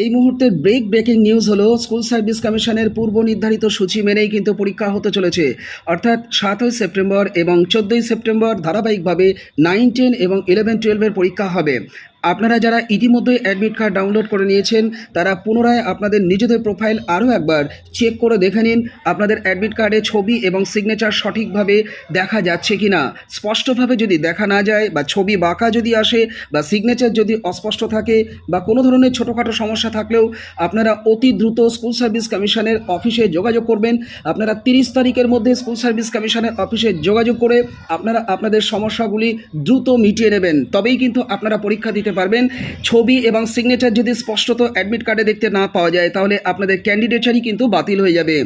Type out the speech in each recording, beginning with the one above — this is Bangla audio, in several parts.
এই মুহূর্তের ব্রেক ব্রেকিং নিউজ হলো। স্কুল সার্ভিস কমিশনের পূর্ব নির্ধারিত সূচি মেনেই কিন্তু পরীক্ষা হতে চলেছে। অর্থাৎ সাতই সেপ্টেম্বর এবং চোদ্দোই সেপ্টেম্বর ধারাবাহিকভাবে নাইন টেন এবং ইলেভেন টুয়েলভের পরীক্ষা হবে। আপনারা যারা ইতিমধ্যেই অ্যাডমিট কার্ড ডাউনলোড করে নিয়েছেন, তারা পুনরায় আপনাদের নিজেদের প্রোফাইল আরও একবার চেক করে দেখে নিন, আপনাদের অ্যাডমিট কার্ডে ছবি এবং সিগনেচার সঠিকভাবে দেখা যাচ্ছে কি না স্পষ্টভাবে যদি দেখা না যায় বা ছবি বাঁকা যদি আসে বা সিগনেচার যদি অস্পষ্ট থাকে বা কোনো ধরনের ছোটোখাটো সমস্যা থাকলেও, আপনারা অতি দ্রুত স্কুল সার্ভিস কমিশনের অফিসে যোগাযোগ করবেন। আপনারা তিরিশ তারিখের মধ্যে স্কুল সার্ভিস কমিশনের অফিসে যোগাযোগ করে আপনারা আপনাদের সমস্যাগুলি দ্রুত মিটিয়ে নেবেন। তবেই কিন্তু আপনারা পরীক্ষা দিতে পারবেন। ছবি এবং সিগনেচার যদি স্পষ্টত অ্যাডমিট কার্ডে দেখতে না পাওয়া যায়, তাহলে আপনাদের ক্যান্ডিডেটারই কিন্তু বাতিল হয়ে যাবে।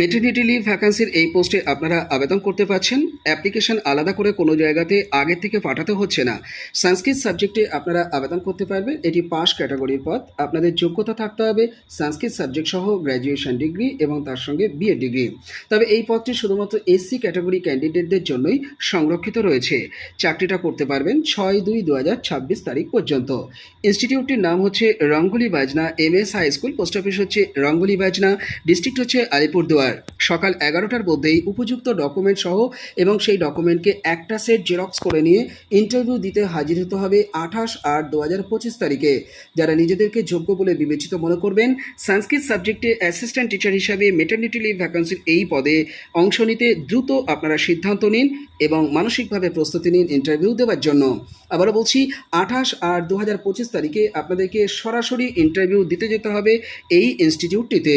মেটার্নিটি লিভ ভ্যাকান্সির এই পোস্টে আপনারা আবেদন করতে পারছেন। অ্যাপ্লিকেশন আলাদা করে কোনো জায়গাতে আগে থেকে পাঠাতে হচ্ছে না। সংস্কৃত সাবজেক্টে আপনারা আবেদন করতে পারবেন এটি পাস ক্যাটাগরির পদ আপনাদের যোগ্যতা থাকতে হবে সংস্কৃত সাবজেক্ট সহ গ্র্যাজুয়েশন ডিগ্রি এবং তার সঙ্গে বিএড ডিগ্রি তবে এই পদটি শুধুমাত্র এসসি ক্যাটাগরি ক্যান্ডিডেটদের জন্যই সংরক্ষিত রয়েছে। চাকরিটা করতে পারবেন ছয় দুই দু তারিখ পর্যন্ত। ইনস্টিটিউটটির নাম হচ্ছে Rangali Bajna. M S high school post office হচ্ছে রঙ্গলি বাজনা। ডিস্ট্রিক্ট হচ্ছে আলিপুরদুয়ার। সকাল এগারোটার মধ্যেই উপযুক্ত ডকুমেন্ট সহ এবং সেই ডকুমেন্টকে একটা সেট জেরক্স করে নিয়ে ইন্টারভিউ দিতে হাজির হতে হবে আঠাশ আট দু হাজার পঁচিশ তারিখে। যারা নিজেদেরকে যোগ্য বলে বিবেচিত মনে করবেন, সংস্কৃত সাবজেক্টে অ্যাসিস্ট্যান্ট টিচার হিসাবে মেটার্নিটি লিভ ভ্যাকান্সির এই পদে অংশ নিতে দ্রুত আপনারা সিদ্ধান্ত নিন এবং মানসিকভাবে প্রস্তুতি নিন ইন্টারভিউ দেওয়ার জন্য। আবারও বলছি, আঠাশ আট দু হাজার পঁচিশ তারিখে আপনাদেরকে সরাসরি ইন্টারভিউ দিতে যেতে হবে এই ইনস্টিটিউটটিতে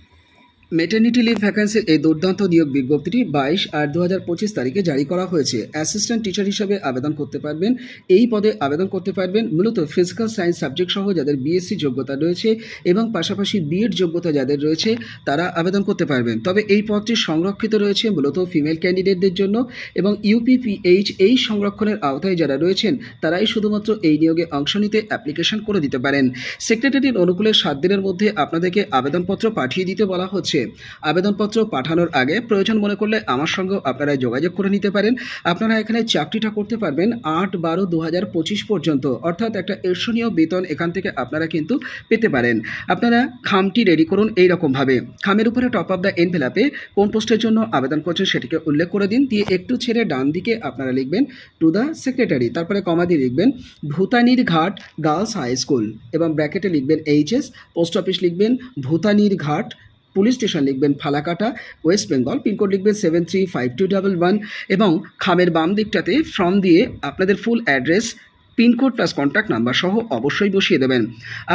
মেটার্নিটি লিভ ভ্যাকান্সির এই দুর্দান্ত নিয়োগ বিজ্ঞপ্তিটি বাইশ আট দু হাজার পঁচিশ তারিখে জারি করা হয়েছে। অ্যাসিস্ট্যান্ট টিচার হিসাবে আবেদন করতে পারবেন। এই পদে আবেদন করতে পারবেন মূলত ফিজিক্যাল সায়েন্স সাবজেক্ট সহ যাদের বিএসসি যোগ্যতা রয়েছে এবং পাশাপাশি বিএড যোগ্যতা যাদের রয়েছে তারা আবেদন করতে পারবেন। তবে এই পদটি সংরক্ষিত রয়েছে মূলত ফিমেল ক্যান্ডিডেটদের জন্য এবং ইউপিপিএইচ এই সংরক্ষণের আওতায় যারা রয়েছেন তারাই শুধুমাত্র এই নিয়োগে অংশ নিতে অ্যাপ্লিকেশন করে দিতে পারেন। সেক্রেটারির অনুকূলে সাত দিনের মধ্যে আপনাদেরকে আবেদনপত্র পাঠিয়ে দিতে বলা হচ্ছে। আবেদনপত্র পাঠানোর আগে প্রয়োজন মনে করলে আমার সঙ্গেও আপনারা যোগাযোগ করে নিতে পারেন। আপনারা এখানে চাকরিটা করতে পারবেন আট বারো দু পর্যন্ত। অর্থাৎ একটা ঈর্ষণীয় বেতন এখান থেকে আপনারা কিন্তু পেতে পারেন। আপনারা খামটি রেডি করুন এই রকমভাবে খামের উপরে টপ অফ দ্য এনভেলাপে কোন পোস্টের জন্য আবেদন করছেন সেটিকে উল্লেখ করে দিন। দিয়ে একটু ছেড়ে ডান দিকে আপনারা লিখবেন টু দ্য সেক্রেটারি তারপরে কমা দিয়ে লিখবেন ভূতানির ঘাট গার্লস হাই স্কুল এবং ব্র্যাকেটে লিখবেন এইচএস পোস্ট অফিস লিখবেন ভূতানির ঘাট পুলিশ স্টেশন লিখবেন ফালাকাটা, ওয়েস্ট বেঙ্গল, পিনকোড লিখবেন seven three five two double one এবং খামের বাম দিকটাতে ফর্ম দিয়ে আপনাদের full address pincode plus contact number সহ অবশ্যই বসিয়ে দেবেন।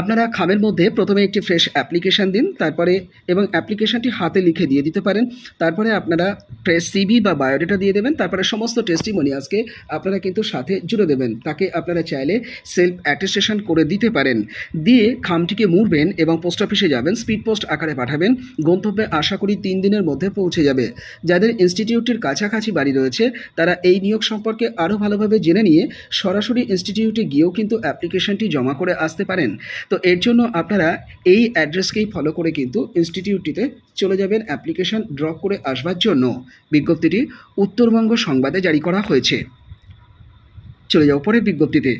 আপনারা খামের মধ্যে প্রথমে একটি ফ্রেশ অ্যাপ্লিকেশান দিন, তারপরে এবং অ্যাপ্লিকেশানটি হাতে লিখে দিয়ে দিতে পারেন। তারপরে আপনারা ফ্রেশ সিভি বা বায়োডেটা দিয়ে দেবেন। তারপরে সমস্ত টেস্টিমোনিয়াসকে আপনারা কিন্তু সাথে জুড়ে দেবেন। তাকে আপনারা চাইলে সেলফ অ্যাটেস্টেশন করে দিতে পারেন। দিয়ে খামটিকে মুড়বেন এবং পোস্ট অফিসে যাবেন স্পিড পোস্ট আকারে পাঠাবেন। গন্তব্যে আশা করি তিন দিনের মধ্যে পৌঁছে যাবে। যাদের ইনস্টিটিউটের কাছাকাছি বাড়ি রয়েছে, তারা এই নিয়োগ সম্পর্কে আরও ভালোভাবে জেনে নিয়ে সরাসরি ইনস্টিটিউটে গিয়েও কিন্তু অ্যাপ্লিকেশনটি জমা করে আসতে পারেন। তো এর জন্য আপনারা এই অ্যাড্রেসকেই ফলো করে কিন্তু ইনস্টিটিউটটিতে চলে যাবেন অ্যাপ্লিকেশন ড্রপ করে আসবার জন্য। বিজ্ঞপ্তিটি উত্তরবঙ্গ সংবাদে জারি করা হয়েছে। চলে যাও পরের বিজ্ঞপ্তিতে।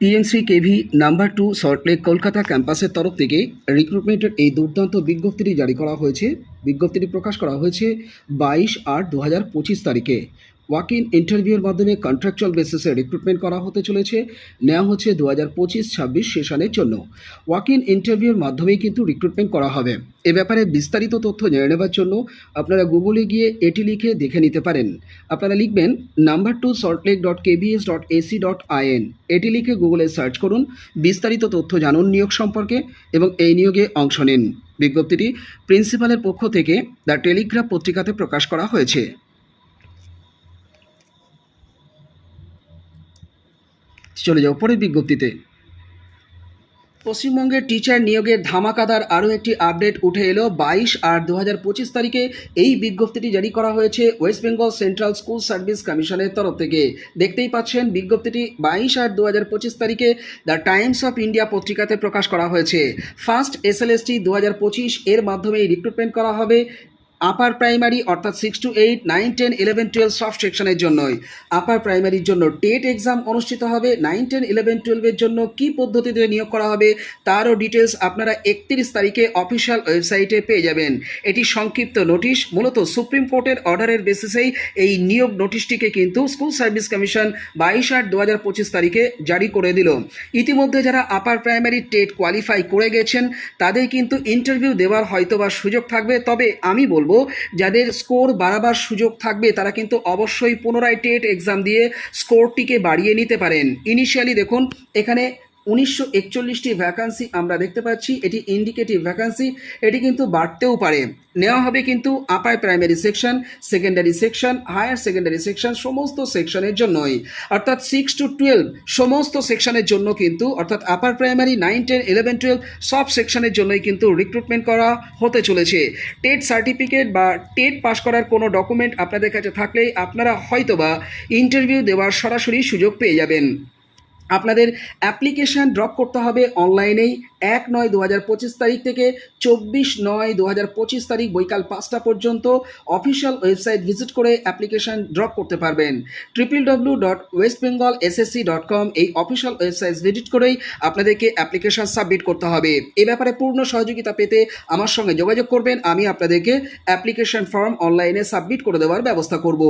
PMC KV number two Salt Lake Kolkata ক্যাম্পাসের তরফ থেকে রিক্রুটমেন্টের এই দুর্দান্ত বিজ্ঞপ্তিটি জারি করা হয়েছে। বিজ্ঞপ্তিটি প্রকাশ করা হয়েছে বাইশ আট দু হাজার পঁচিশ তারিখে। ওয়াক ইন ইন্টারভিউর মাধ্যমে কন্ট্রাকচুয়াল বেসিসে রিক্রুটমেন্ট করা হতে চলেছে। নেওয়া হচ্ছে দু হাজার পঁচিশ ছাব্বিশ সেশনের জন্য। ওয়াক ইন ইন্টারভিউর মাধ্যমেই কিন্তু রিক্রুটমেন্ট করা হবে। এ ব্যাপারে বিস্তারিত তথ্য জেনে নেবার জন্য আপনারা গুগলে গিয়ে এটি লিখে দেখে নিতে পারেন। আপনারা লিখবেন number two Salt Lake dot KVS dot AC dot IN এটি লিখে গুগলে সার্চ করুন, বিস্তারিত তথ্য জানুন নিয়োগ সম্পর্কে এবং এই নিয়োগে অংশ নিন। বিজ্ঞপ্তিটি প্রিন্সিপালের পক্ষ থেকে দ্য টেলিগ্রাফ পত্রিকাতে প্রকাশ করা হয়েছে। চলে যাও পরের বিজ্ঞপ্তিতে। পশ্চিমবঙ্গের টিচার নিয়োগের ধামাকাদার আরও একটি আপডেট উঠে এলো। বাইশ আর দু তারিখে এই বিজ্ঞপ্তিটি জারি করা হয়েছে West Bengal central school service কমিশনের তরফ থেকে। দেখতেই পাচ্ছেন, বিজ্ঞপ্তিটি বাইশ আর দু হাজার পঁচিশ তারিখে দ্য টাইমস অফ ইন্ডিয়া পত্রিকাতে প্রকাশ করা হয়েছে। ফার্স্ট এসএলএসটি দু হাজার পঁচিশ এর মাধ্যমে রিক্রুটমেন্ট করা হবে। আপার প্রাইমারি অর্থাৎ six two eight nine ten eleven twelve সব সেকশনের জন্যই। আপার প্রাইমারির জন্য টেট এক্সাম অনুষ্ঠিত হবে নাইন টেন ইলেভেন টুয়েলভের জন্য কী পদ্ধতিতে নিয়োগ করা হবে, তারও ডিটেলস আপনারা একত্রিশ তারিখে অফিসিয়াল ওয়েবসাইটে পেয়ে যাবেন। এটি সংক্ষিপ্ত নোটিশ মূলত সুপ্রিম কোর্টের অর্ডারের বেসিসেই এই নিয়োগ নোটিশটিকে কিন্তু স্কুল সার্ভিস কমিশন বাইশ আট দু হাজার পঁচিশ তারিখে জারি করে দিল। ইতিমধ্যে যারা আপার প্রাইমারি টেট কোয়ালিফাই করে গেছেন, তাদের কিন্তু ইন্টারভিউ দেওয়ার হয়তোবা সুযোগ থাকবে, তবে আমি বলব যাদের স্কোর বাড়াবার সুযোগ থাকবে, তারা কিন্তু অবশ্যই পুনরায় টেট এক্সাম দিয়ে স্কোরটিকে বাড়িয়ে নিতে পারেন। ইনিশিয়ালি দেখুন, এখানে উনিশশো একচল্লিশটি ভ্যাকান্সি আমরা দেখতে পাচ্ছি। এটি ইন্ডিকেটিভ ভ্যাকান্সি এটি কিন্তু বাড়তেও পারে। নেওয়া হবে কিন্তু upper primary section secondary section higher secondary section সমস্ত সেকশনের জন্যই। অর্থাৎ সিক্স টু টুয়েলভ সমস্ত সেকশনের জন্য কিন্তু, অর্থাৎ upper primary nine ten eleven twelve সব সেকশনের জন্যই কিন্তু রিক্রুটমেন্ট করা হতে চলেছে। টেট সার্টিফিকেট বা টেট পাস করার কোনো ডকুমেন্ট আপনাদের কাছে থাকলেই আপনারা হয়তোবা ইন্টারভিউ দেওয়ার সরাসরি সুযোগ পেয়ে যাবেন। আপনাদের অ্যাপ্লিকেশান ড্রপ করতে হবে অনলাইনেই এক নয় দু হাজার পঁচিশ তারিখ থেকে চব্বিশ নয় দু হাজার পঁচিশ তারিখ বৈকাল পাঁচটা পর্যন্ত অফিসিয়াল ওয়েবসাইট ভিজিট করে অ্যাপ্লিকেশান ড্রপ করতে পারবেন। Triple W dot West Bengal SSC dot com এই অফিসিয়াল ওয়েবসাইট ভিজিট করেই আপনাদেরকে অ্যাপ্লিকেশান সাবমিট করতে হবে। এ ব্যাপারে পূর্ণ সহযোগিতা পেতে আমার সঙ্গে যোগাযোগ করবেন। আমি আপনাদেরকে অ্যাপ্লিকেশান ফর্ম অনলাইনে সাবমিট করে দেওয়ার ব্যবস্থা করব।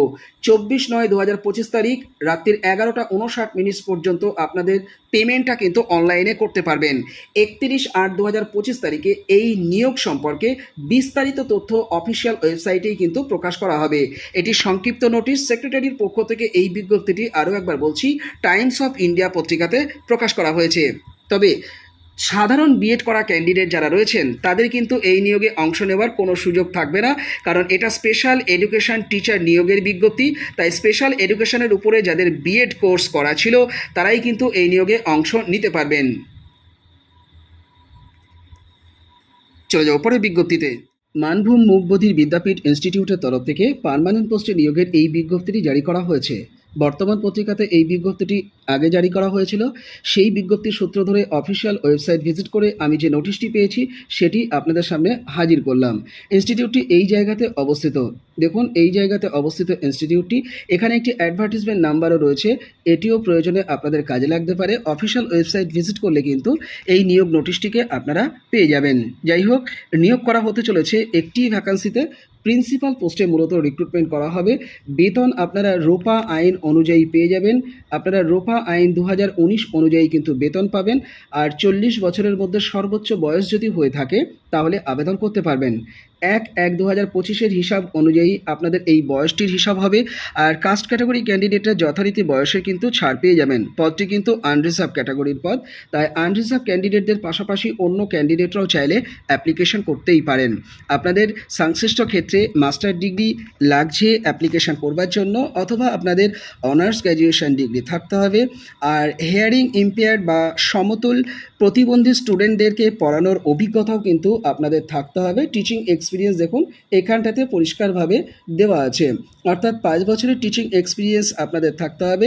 চব্বিশ নয় দু হাজার পঁচিশ তারিখ রাত্রির এগারোটা উনষাট মিনিট পর্যন্ত আপনাদের পেমেন্টটা কিন্তু অনলাইনে করতে পারবেন। একত্রিশ আট দু হাজার পঁচিশ তারিখে এই নিয়োগ সম্পর্কে বিস্তারিত তথ্য অফিসিয়াল ওয়েবসাইটেই কিন্তু প্রকাশ করা হবে। এটি সংক্ষিপ্ত নোটিশ, সেক্রেটারির পক্ষ থেকে এই বিজ্ঞপ্তিটি আরও একবার বলছি, টাইমস অফ ইন্ডিয়া পত্রিকাতে প্রকাশ করা হয়েছে। তবে সাধারণ বিএড করা ক্যান্ডিডেট যারা রয়েছেন, তাদের কিন্তু এই নিয়োগে অংশ নেওয়ার কোনো সুযোগ থাকবে না। কারণ এটা স্পেশাল এডুকেশন টিচার নিয়োগের বিজ্ঞপ্তি। তাই স্পেশাল এডুকেশনের উপরে যাদের বিএড কোর্স করা ছিল, তারাই কিন্তু এই নিয়োগে অংশ নিতে পারবেন। চলে যাও পরের বিজ্ঞপ্তিতে। মানভূম মুখবধির বিদ্যাপীঠ ইনস্টিটিউটের তরফ থেকে পার্মানেন্ট পোস্টে নিয়োগের এই বিজ্ঞপ্তিটি জারি করা হয়েছে। বর্তমান পত্রিকাতে এই বিজ্ঞপ্তিটি আগে জারি করা হয়েছিল। সেই বিজ্ঞপ্তির সূত্র ধরে অফিসিয়াল ওয়েবসাইট ভিজিট করে আমি যে নোটিশটি পেয়েছি, সেটি আপনাদের সামনে হাজির করলাম। ইনস্টিটিউটটি এই জায়গাতে অবস্থিত। দেখুন, এই জায়গাতে অবস্থিত ইনস্টিটিউটটি। এখানে একটি অ্যাডভার্টিসমেন্ট নাম্বারও রয়েছে। এটিও প্রয়োজনে আপনাদের কাজে লাগতে পারে। অফিসিয়াল ওয়েবসাইট ভিজিট করলে কিন্তু এই নিয়োগ নোটিশটিকে আপনারা পেয়ে যাবেন। যাই হোক, নিয়োগ করা হতে চলেছে একটি ভ্যাকান্সিতে প্রিন্সিপাল পোস্টে মূলত রিক্রুটমেন্ট করা হবে। বেতন আপনারা রোপা আইন অনুযায়ী পেয়ে যাবেন। আপনারা রোপা আইন দু হাজার উনিশ অনুযায়ী কিন্তু বেতন পাবেন। আর চল্লিশ বছরের মধ্যে সর্বোচ্চ বয়স যদি হয়ে থাকে, তাহলে আবেদন করতে পারবেন। এক এক দু হাজার পঁচিশের হিসাব অনুযায়ী আপনাদের এই বয়সটির হিসাব হবে। আর কাস্ট ক্যাটাগরি ক্যান্ডিডেটরা যথারীতি বয়সে কিন্তু ছাড় পেয়ে যাবেন। পদটি কিন্তু আনরিজার্ভ ক্যাটাগরির পদ। তাই আনরিজার্ভ ক্যান্ডিডেটদের পাশাপাশি অন্য ক্যান্ডিডেটরাও চাইলে অ্যাপ্লিকেশন করতেই পারেন। আপনাদের সংশ্লিষ্ট ক্ষেত্রে মাস্টার ডিগ্রি লাগছে অ্যাপ্লিকেশন করবার জন্য, অথবা আপনাদের অনার্স গ্র্যাজুয়েশন ডিগ্রি থাকতে হবে। আর হেয়ারিং ইম্পেয়ার্ড বা সমতুল প্রতিবন্ধী স্টুডেন্টদেরকে পড়ানোর অভিজ্ঞতাও কিন্তু আপনাদের থাকতে হবে। টিচিং এক্সপিরিয়েন্স দেখুন, এখানটাতে পরিষ্কারভাবে দেওয়া আছে। অর্থাৎ পাঁচ বছরের টিচিং এক্সপিরিয়েন্স আপনাদের থাকতে হবে।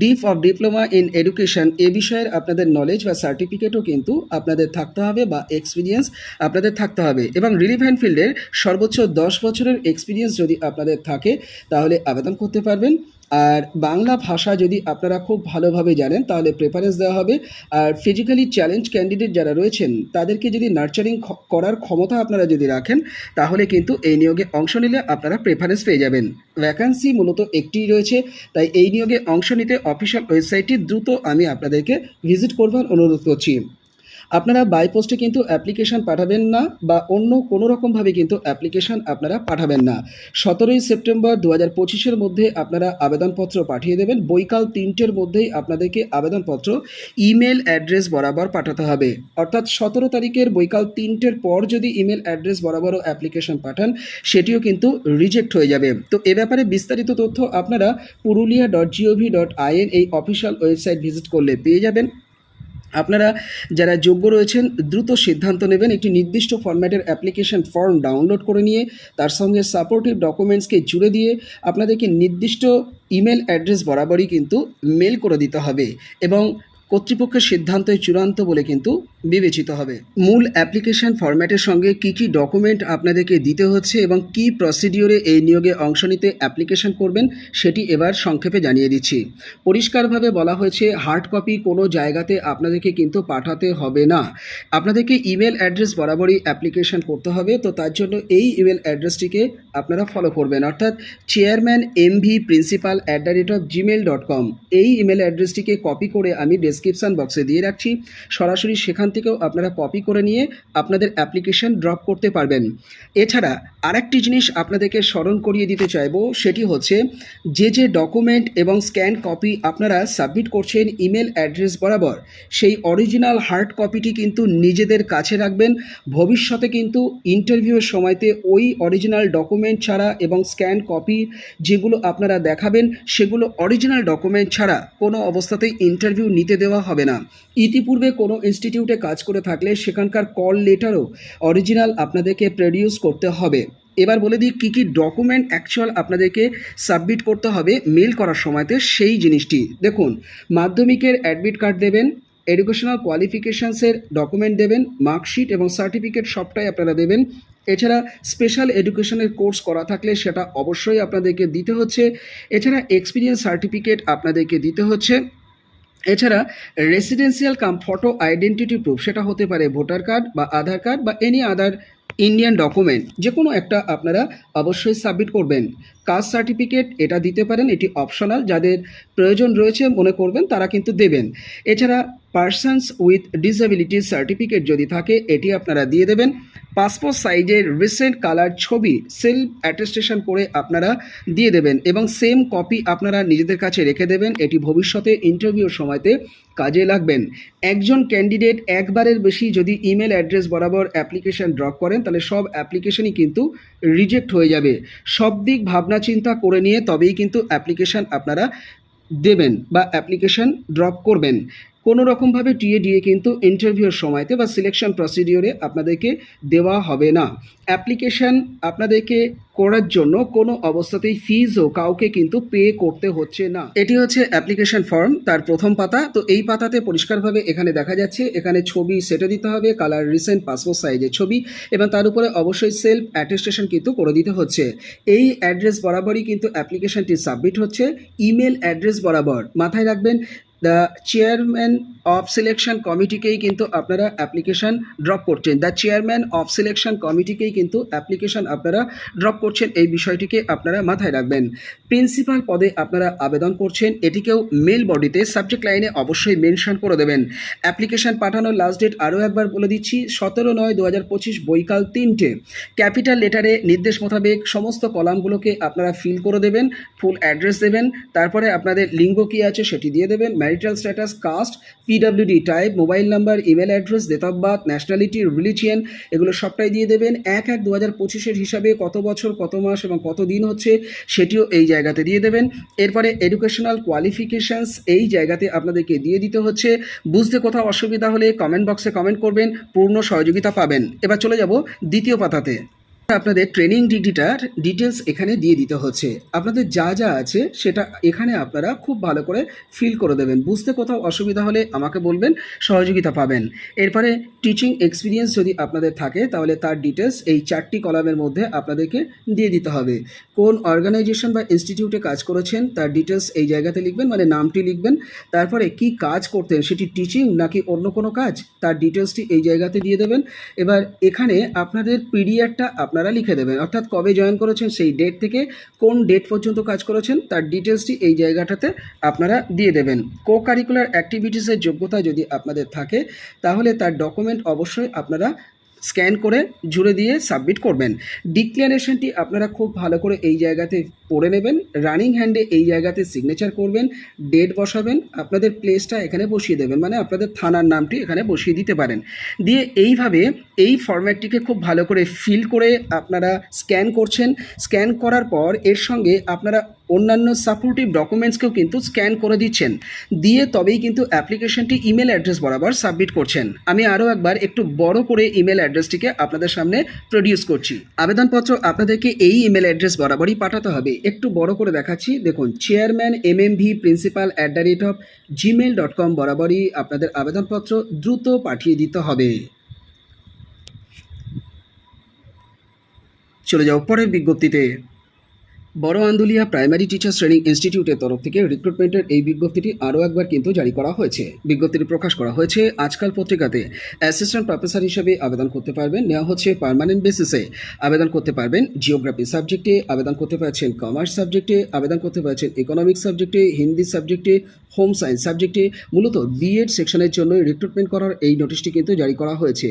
Dip of diploma in education এ বিষয়ের আপনাদের নলেজ বা সার্টিফিকেটও কিন্তু আপনাদের থাকতে হবে বা এক্সপিরিয়েন্স আপনাদের থাকতে হবে। এবং রিলিভেন্ট ফিল্ডের সর্বোচ্চ দশ বছরের এক্সপিরিয়েন্স যদি আপনাদের থাকে, তাহলে আবেদন করতে পারবেন। আর বাংলা ভাষা যদি আপনারা খুব ভালোভাবে জানেন, তাহলে প্রেফারেন্স দেওয়া হবে। আর ফিজিক্যালি চ্যালেঞ্জ ক্যান্ডিডেট যারা রয়েছেন, তাদেরকে যদি নার্চারিং করার ক্ষমতা আপনারা যদি রাখেন, তাহলে কিন্তু এই নিয়োগে অংশ নিলে আপনারা প্রেফারেন্স পেয়ে যাবেন। ভ্যাকান্সি মূলত একটিই রয়েছে, তাই এই নিয়োগে অংশ নিতে অফিসিয়াল ওয়েবসাইটটি দ্রুত আমি আপনাদেরকে ভিজিট করবার অনুরোধ করছি। আপনারা বাই পোস্টে কিন্তু অ্যাপ্লিকেশন পাঠাবেন না বা অন্য কোনো রকমভাবে কিন্তু অ্যাপ্লিকেশন আপনারা পাঠাবেন না। সতেরোই সেপ্টেম্বর দু হাজার পঁচিশের মধ্যে আপনারা আবেদনপত্র পাঠিয়ে দেবেন। বৈকাল তিনটের মধ্যেই আপনাদেরকে আবেদনপত্র ইমেল অ্যাড্রেস বরাবর পাঠাতে হবে। অর্থাৎ সতেরো তারিখের বৈকাল তিনটের পর যদি ইমেল অ্যাড্রেস বরাবরও অ্যাপ্লিকেশন পাঠান, সেটিও কিন্তু রিজেক্ট হয়ে যাবে। তো এ ব্যাপারে বিস্তারিত তথ্য আপনারা Purulia dot GOV dot IN এই অফিসিয়াল ওয়েবসাইট ভিজিট করলে পেয়ে যাবেন। আপনারা যারা যোগ্য রয়েছেন, দ্রুত সিদ্ধান্ত নেবেন একটি নির্দিষ্ট ফরম্যাটের অ্যাপ্লিকেশন ফর্ম ডাউনলোড করে নিয়ে, তার সঙ্গে সাপোর্টিভ ডকুমেন্টসকে জুড়ে দিয়ে আপনাদেরকে নির্দিষ্ট ইমেল অ্যাড্রেস বরাবরই কিন্তু মেল করে দিতে হবে এবং কর্তৃপক্ষের সিদ্ধান্তই চূড়ান্ত বলে কিন্তু বিবেচিত হবে। মূল অ্যাপ্লিকেশন ফরম্যাটের সঙ্গে কি কি ডকুমেন্ট আপনাদেরকে দিতে হচ্ছে এবং কি প্রসিডিওরে এই নিয়োগে অংশ নিতে অ্যাপ্লিকেশন করবেন সেটি এবার সংক্ষেপে জানিয়ে দিচ্ছি। পরিষ্কারভাবে বলা হয়েছে, হার্ড কপি কোনো জায়গাতে আপনাদেরকে কিন্তু পাঠাতে হবে না। আপনাদেরকে ইমেল অ্যাড্রেস বরাবরই অ্যাপ্লিকেশন করতে হবে, তো তার জন্য এই ইমেল অ্যাড্রেসটিকে আপনারা ফলো করবেন। অর্থাৎ chairman M V principal at the rate of Gmail dot com এই ইমেল অ্যাড্রেসটিকে কপি করে আমি ডেসক্রিপশান বক্সে দিয়ে রাখছি। সরাসরি সেখান থেকেও আপনারা কপি করে নিয়ে আপনাদের অ্যাপ্লিকেশন ড্রপ করতে পারবেন। এছাড়া আরেকটি জিনিস আপনাদেরকে স্মরণ করিয়ে দিতে চাইব, সেটি হচ্ছে যে যে ডকুমেন্ট এবং স্ক্যান কপি আপনারা সাবমিট করছেন ইমেল অ্যাড্রেস বরাবর, সেই অরিজিনাল হার্ড কপিটি কিন্তু নিজেদের কাছে রাখবেন। ভবিষ্যতে কিন্তু ইন্টারভিউয়ের সময়তে ওই অরিজিনাল ডকুমেন্ট ছাড়া এবং স্ক্যান কপি যেগুলো আপনারা দেখাবেন, সেগুলো অরিজিনাল ডকুমেন্ট ছাড়া কোনো অবস্থাতেই ইন্টারভিউ নিতে দেওয়া হবে না। ইতিপূর্বে কোনো ইনস্টিটিউটে কাজ করে থাকলে সেখানকার কল লেটারও অরিজিনাল আপনাদেরকে প্রডিউস করতে হবে। এবার বলে দিই কী কী ডকুমেন্ট অ্যাকচুয়াল আপনাদেরকে সাবমিট করতে হবে মেল করার সময়তে সেই জিনিসটি। দেখুন, মাধ্যমিকের অ্যাডমিট কার্ড দেবেন এডুকেশনাল কোয়ালিফিকেশানসের ডকুমেন্ট দেবেন মার্কশিট এবং সার্টিফিকেট সবটাই আপনারা দেবেন। এছাড়া স্পেশাল এডুকেশনের কোর্স করা থাকলে সেটা অবশ্যই আপনাদেরকে দিতে হচ্ছে। এছাড়া এক্সপিরিয়েন্স সার্টিফিকেট আপনাদেরকে দিতে হচ্ছে। এছাড়া residential cum photo identity proof সেটা হতে পারে ভোটার কার্ড বা আধার কার্ড বা এনি আদার ইন্ডিয়ান ডকুমেন্ট যে কোনো একটা আপনারা অবশ্যই সাবমিট করবেন। কাস্ট সার্টিফিকেট এটা দিতে পারেন, এটি অপশনাল যাদের প্রয়োজন রয়েছে মনে করবেন তারা কিন্তু দেবেন। এছাড়া পার্সনস উইথ ডিসএবিলিটিস সার্টিফিকেট যদি থাকে, এটি আপনারা দিয়ে দেবেন। পাসপোর্ট সাইজের রিসেন্ট কালার ছবি সেলফ অ্যাটেস্টেশন করে আপনারা দিয়ে দেবেন এবং সেম কপি আপনারা নিজেদের কাছে রেখে দেবেন। এটি ভবিষ্যতে ইন্টারভিউর সময়তে কাজে লাগবেন। একজন ক্যান্ডিডেট একবারের বেশি যদি ইমেল অ্যাড্রেস বরাবর অ্যাপ্লিকেশন ড্রপ করেন, তাহলে সব অ্যাপ্লিকেশনই কিন্তু রিজেক্ট হয়ে যাবে। সব দিক ভাবনা চিন্তা করে নিয়ে তবেই কিন্তু অ্যাপ্লিকেশন আপনারা দেবেন বা অ্যাপ্লিকেশন ড্রপ করবেন। কোনো রকমভাবে টিএ দিয়ে কিন্তু ইন্টারভিউর সময়তে বা সিলেকশন প্রসিডিওরে আপনাদেরকে দেওয়া হবে না। অ্যাপ্লিকেশন আপনাদেরকে করার জন্য কোনো অবস্থাতেই ফিজও কাউকে কিন্তু পে করতে হচ্ছে না। এটি হচ্ছে অ্যাপ্লিকেশন ফর্ম তার প্রথম পাতা। তো এই পাতাতে পরিষ্কারভাবে এখানে দেখা যাচ্ছে, এখানে ছবি সেটে দিতে হবে কালার রিসেন্ট পাসপোর্ট সাইজের ছবি, এবং তার উপরে অবশ্যই সেলফ অ্যাটেস্টেশন কিন্তু করে দিতে হচ্ছে। এই অ্যাড্রেস বরাবরই কিন্তু অ্যাপ্লিকেশনটি সাবমিট হচ্ছে। ইমেল অ্যাড্রেস বরাবর মাথায় রাখবেন দ্য চেয়ারম্যান অফ সিলেকশন কমিটিকেই কিন্তু আপনারা অ্যাপ্লিকেশন ড্রপ করছেন। দ্য চেয়ারম্যান অফ সিলেকশন কমিটিকেই কিন্তু অ্যাপ্লিকেশন আপনারা ড্রপ করছেন। এই বিষয়টিকে আপনারা মাথায় রাখবেন। প্রিন্সিপাল পদে আপনারা আবেদন করছেন। এটিকেও মেল বডিতে সাবজেক্ট লাইনে অবশ্যই মেনশন করে দেবেন। অ্যাপ্লিকেশন পাঠানোর লাস্ট ডেট আরও একবার বলে দিচ্ছি, সতেরো নয় দু হাজার পঁচিশ বৈকাল তিনটে। ক্যাপিটাল লেটারে নির্দেশ মোতাবেক সমস্ত কলামগুলোকে আপনারা ফিল করে দেবেন ফুল অ্যাড্রেস দেবেন, তারপরে আপনাদের লিঙ্গ কী আছে সেটি দিয়ে দেবেন marital status caste PWD type mobile number email address date of birth nationality religion এগুলো সবটাই দিয়ে দেবেন। এক এক দু হাজার পঁচিশের হিসাবে কত বছর, কত মাস এবং কত দিন হচ্ছে সেটিও এই জায়গাতে দিয়ে দেবেন। এরপরে এডুকেশনাল কোয়ালিফিকেশানস এই জায়গাতে আপনাদেরকে দিয়ে দিতে হচ্ছে। বুঝতে কোথাও অসুবিধা হলে কমেন্ট বক্সে কমেন্ট করবেন, পূর্ণ সহযোগিতা পাবেন। এবার চলে যাব দ্বিতীয় পাতাতে। আপনাদের ট্রেনিং ডিগ্রিটার ডিটেলস এখানে দিয়ে দিতে হচ্ছে। আপনাদের যা যা আছে সেটা এখানে আপনারা খুব ভালো করে ফিল করে দেবেন। বুঝতে কোথাও অসুবিধা হলে আমাকে বলবেন, সহযোগিতা পাবেন। এরপরে টিচিং এক্সপিরিয়েন্স যদি আপনাদের থাকে, তাহলে তার ডিটেলস এই চারটি কলামের মধ্যে আপনাদেরকে দিয়ে দিতে হবে। কোন অর্গানাইজেশন বা ইনস্টিটিউটে কাজ করেছেন, তার ডিটেলস এই জায়গাতে লিখবেন মানে নামটি লিখবেন। তারপরে কি কাজ করতেন, সেটি টিচিং নাকি অন্য কোনো কাজ, তার ডিটেলসটি এই জায়গাতে দিয়ে দেবেন। এবার এখানে আপনাদের পিরিয়ডটা আপনারা লিখে দেবেন। অর্থাৎ কবে জয়েন করেছেন, সেই ডেট থেকে কোন ডেট পর্যন্ত কাজ করেছেন, তার ডিটেলসটি এই জায়গাটাতে আপনারা দিয়ে দেবেন। কো কারিকুলার অ্যাক্টিভিটিসের যোগ্যতা যদি আপনাদের থাকে, তাহলে তার ডকুমেন্ট অবশ্যই আপনারা স্ক্যান করে জুড়ে দিয়ে সাবমিট করবেন। ডিক্লারেশনটি আপনারা খুব ভালো করে এই জায়গাতে পড়ে নেবেন। রানিং হ্যান্ডে এই জায়গাতে সিগনেচার করবেন, ডেট বসাবেন, আপনাদের প্লেসটা এখানে বসিয়ে দেবেন মানে আপনাদের থানার নামটি এখানে বসিয়ে দিতে পারেন। দিয়ে এইভাবে এই ফর্ম্যাটটিকে খুব ভালো করে ফিল করে আপনারা স্ক্যান করছেন। স্ক্যান করার পর এর সঙ্গে আপনারা অন্যান্য সাপোর্টিভ ডকুমেন্টসকেও কিন্তু স্ক্যান করে দিচ্ছেন। দিয়ে তবেই কিন্তু অ্যাপ্লিকেশনটি ইমেল অ্যাড্রেস বরাবর সাবমিট করছেন। আমি আরও একবার একটু বড় করে ইমেল অ্যাড্রেসটিকে আপনাদের সামনে প্রডিউস করছি। আবেদনপত্র আপনাদেরকে এই ইমেল অ্যাড্রেস বরাবরই পাঠাতে হবে। একটু বড় করে দেখাচ্ছি। দেখুন chairman M M V principal at the rate of Gmail dot com বরাবরই আপনাদের আবেদনপত্র দ্রুত পাঠিয়ে দিতে হবে। চলে যাও পরের বিজ্ঞপ্তিতে। বড় আন্দুলিয়া প্রাইমারি টিচার্স ট্রেনিং ইনস্টিটিউটের তরফ থেকে রিক্রুটমেন্টের এই বিজ্ঞপ্তিটি আরও একবার কিন্তু জারি করা হয়েছে। বিজ্ঞপ্তিটি প্রকাশ করা হয়েছে। আজকাল পত্রিকাতে অ্যাসিস্ট্যান্ট প্রফেসর হিসেবে আবেদন করতে পারবেন। নেওয়া হচ্ছে পার্মানেন্ট বেসিসে আবেদন করতে পারবেন জিওগ্রাফি সাবজেক্টে আবেদন করতে পারছেন কমার্স সাবজেক্টে আবেদন করতে পারছেন ইকোনমিক্স সাবজেক্টে হিন্দি সাবজেক্টে হোম সায়েন্স সাবজেক্টে মূলত বিএড সেকশনের জন্য রিক্রুটমেন্ট করার এই নোটিশটি কিন্তু জারি করা হয়েছে।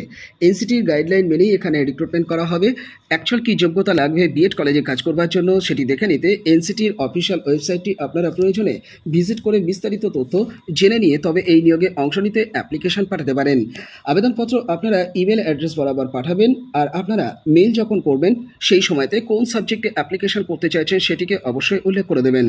এনসিটির গাইডলাইন মেনেই এখানে রিক্রুটমেন্ট করা হবে। অ্যাকচুয়াল কী যোগ্যতা লাগবে বিএড কলেজে কাজ করবার জন্য সেটি দেখে নিতে এনসিটির অফিসিয়াল ওয়েবসাইটটি আপনারা প্রয়োজনে ভিজিট করে বিস্তারিত তথ্য জেনে নিয়ে তবে এই নিয়োগে অংশ নিতে অ্যাপ্লিকেশন পাঠাতে পারেন। আবেদনপত্র আপনারা ইমেল অ্যাড্রেস বরাবর পাঠাবেন আর আপনারা মেল যখন করবেন, সেই সময়তে কোন সাবজেক্টে অ্যাপ্লিকেশন করতে চাইছেন সেটিকে অবশ্যই উল্লেখ করে দেবেন।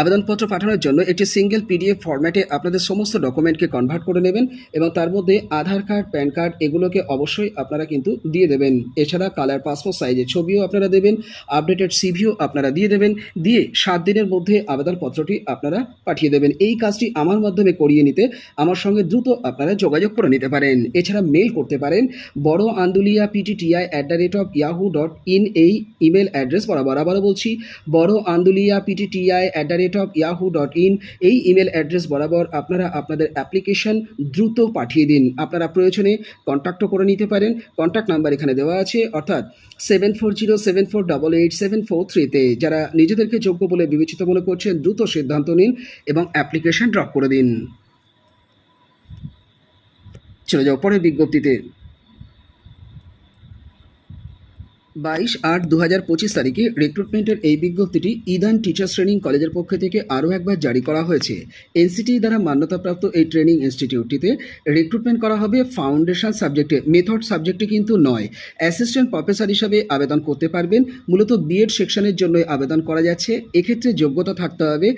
আবেদনপত্র পাঠানোর জন্য একটি সিঙ্গেল পিডিএফ ফরম্যাটে আপনাদের সমস্ত ডকুমেন্টকে কনভার্ট করে নেবেন এবং তার মধ্যে আধার কার্ড, প্যান কার্ড এগুলোকে অবশ্যই আপনারা কিন্তু দিয়ে দেবেন। এছাড়া কালার পাসপোর্ট সাইজের ছবিও আপনারা দেবেন আপডেটেড সিভিও আপনারা দিয়ে দেবেন, দিয়ে সাত দিনের মধ্যে আবেদনপত্রটি আপনারা পাঠিয়ে দেবেন। এই কাজটি আমার মাধ্যমে করিয়ে নিতে আমার সঙ্গে দ্রুত আপনারা যোগাযোগ করে নিতে পারেন। এছাড়া মেল করতে পারেন Bara Andulia PTTI at the rate of Yahoo dot in এই ইমেল অ্যাড্রেস বরাবর। আবারও বলছি Bara Andulia PTTI at the rate of Yahoo dot in এই ইমেল অ্যাড্রেস বরাবর আপনারা আপনাদের অ্যাপ্লিকেশন দ্রুত পাঠিয়ে দিন। আপনারা প্রয়োজনে কন্ট্যাক্টও করে নিতে পারেন। কন্ট্যাক্ট নাম্বার এখানে দেওয়া আছে, অর্থাৎ seven four zero seven four double eight seven four থ্রিতে যারা নিজেদেরকে যোগ্য বলে বিবেচিত মনে করছেন, দ্রুত সিদ্ধান্ত নিন এবং অ্যাপ্লিকেশন ড্রপ করে দিন। চলে যাও পরের বিজ্ঞপ্তিতে। বাইশ আট দু হাজার পঁচিশ তারিখে রিক্রুটমেন্টের এই বিজ্ঞপ্তিটি ইদান টিচার্স ট্রেনিং কলেজের পক্ষ থেকে আরও একবার জারি করা হয়েছে। এনসিটি দ্বারা মান্যতাপ্রাপ্ত এই ট্রেনিং ইনস্টিটিউটটিতে রিক্রুটমেন্ট করা হবে ফাউন্ডেশন সাবজেক্টে মেথড সাবজেক্টে কিন্তু নয়। অ্যাসিস্ট্যান্ট প্রফেসর হিসাবে আবেদন করতে পারবেন। মূলত বিএড সেকশনের জন্যই আবেদন করা যাচ্ছে। এক্ষেত্রে যোগ্যতা থাকতে হবে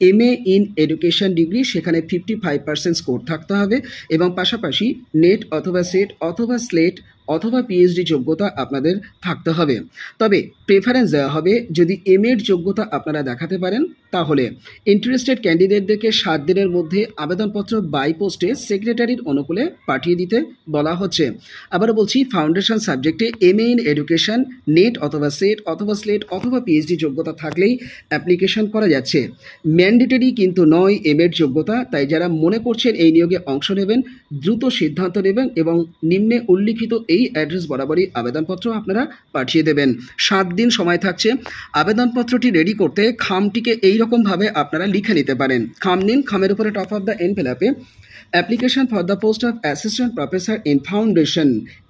M A in education degree সেখানে ফিফটি ফাইভ পার্সেন্ট স্কোর থাকতে হবে এবং পাশাপাশি নেট অথবা সেট অথবা স্লেট অথবা পিএইচডি যোগ্যতা আপনাদের থাকতে হবে। তবে প্রেফারেন্স দেওয়া হবে যদি এম এর যোগ্যতা আপনারা দেখাতে পারেন, তাহলে ইন্টারেস্টেড ক্যান্ডিডেটদেরকে সাত দিনের মধ্যে আবেদনপত্র বাই পোস্টে সেক্রেটারির অনুকূলে পাঠিয়ে দিতে বলা হচ্ছে। আবারও বলছি ফাউন্ডেশন সাবজেক্টে M A in education NET অথবা সেট অথবা স্লেট অথবা পিএইচডি যোগ্যতা থাকলেই অ্যাপ্লিকেশন করা যাচ্ছে। ম্যান্ডেটরি কিন্তু নয় এমের যোগ্যতা। তাই যারা মনে করছেন এই নিয়োগে অংশ নেবেন দ্রুত সিদ্ধান্ত নেবেন এবং নিম্নে উল্লিখিত এই অ্যাড্রেস বরাবরই আবেদনপত্র আপনারা পাঠিয়ে দেবেন। সাত দিন সময় থাকছে। আবেদনপত্রটি রেডি করতে খামটিকে এই রকমভাবে আপনারা লিখে নিতে পারেন। খাম নিন, খামের উপরে top of the এনভেলাপে application for the post of assistant professor in foundation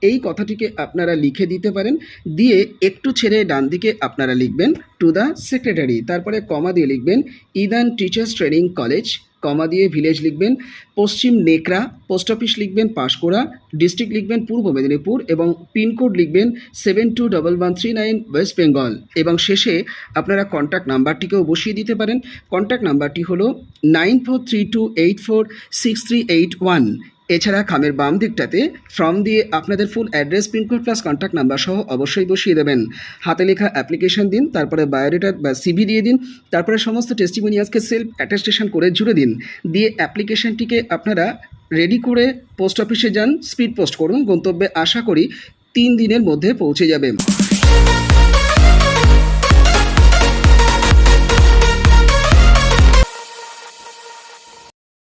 এই কথাটিকে আপনারা লিখে দিতে পারেন। দিয়ে একটু ছেড়ে ডান দিকে আপনারা লিখবেন টু দ্য সেক্রেটারি তারপরে কমা দিয়ে লিখবেন ইদান টিচার্স ট্রেনিং কলেজ কমা দিয়ে ভিলেজ লিখবেন, পশ্চিম নেকড়া পোস্ট অফিস লিখবেন পাঁশকুড়া ডিস্ট্রিক্ট লিখবেন পূর্ব মেদিনীপুর এবং পিনকোড লিখবেন seven two double one three nine West Bengal এবং শেষে আপনারা কন্ট্যাক্ট নাম্বারটিকেও বসিয়ে দিতে পারেন। কন্ট্যাক্ট নাম্বারটি হলো nine four three two eight four six three eight one এছাড়া খামের বাম দিকটাতে ফর্ম দিয়ে আপনাদের full address pincode plus contact number সহ অবশ্যই বসিয়ে দেবেন। হাতে লেখা অ্যাপ্লিকেশন দিন, তারপরে বায়োডেটা বা সিভি দিয়ে দিন, তারপরে সমস্ত টেস্টিমোনিয়াসকে সেলফ অ্যাটেস্টেশন করে জুড়ে দিন। দিয়ে অ্যাপ্লিকেশনটিকে আপনারা রেডি করে পোস্ট অফিসে যান স্পিড পোস্ট করুন, গন্তব্যে আশা করি তিন দিনের মধ্যে পৌঁছে যাবে